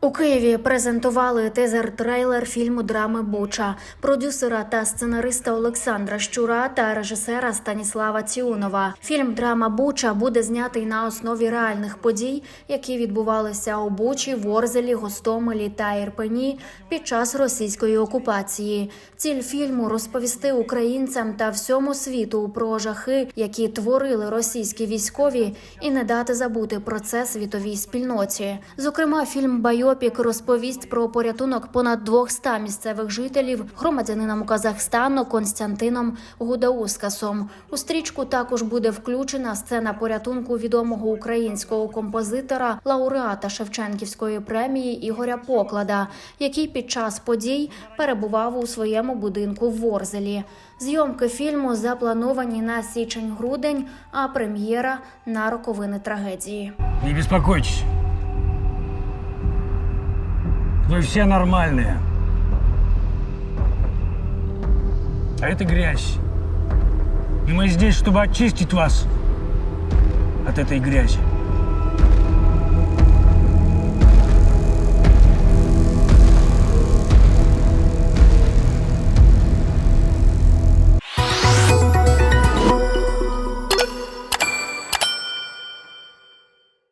У Києві презентували тизер-трейлер фільму драми Буча, продюсера та сценариста Олександра Щура та режисера Станіслава Ціунова. Фільм Драма Буча буде знятий на основі реальних подій, які відбувалися у Бучі, Ворзелі, Гостомелі та Ірпені під час російської окупації. Ціль фільму розповісти українцям та всьому світу про жахи, які творили російські військові, і не дати забути про це світовій спільноті. Зокрема, фільм Байопік розповість про порятунок понад 200 місцевих жителів громадянином Казахстану Константином Гудаускасом. У стрічку також буде включена сцена порятунку відомого українського композитора, лауреата Шевченківської премії Ігоря Поклада, який під час подій перебував у своєму будинку в Ворзелі. Зйомки фільму заплановані на січень-грудень, а прем'єра на роковини трагедії. Не беспокойтесь. Вы все нормальные. А это грязь. И мы здесь, чтобы очистить вас от этой грязи.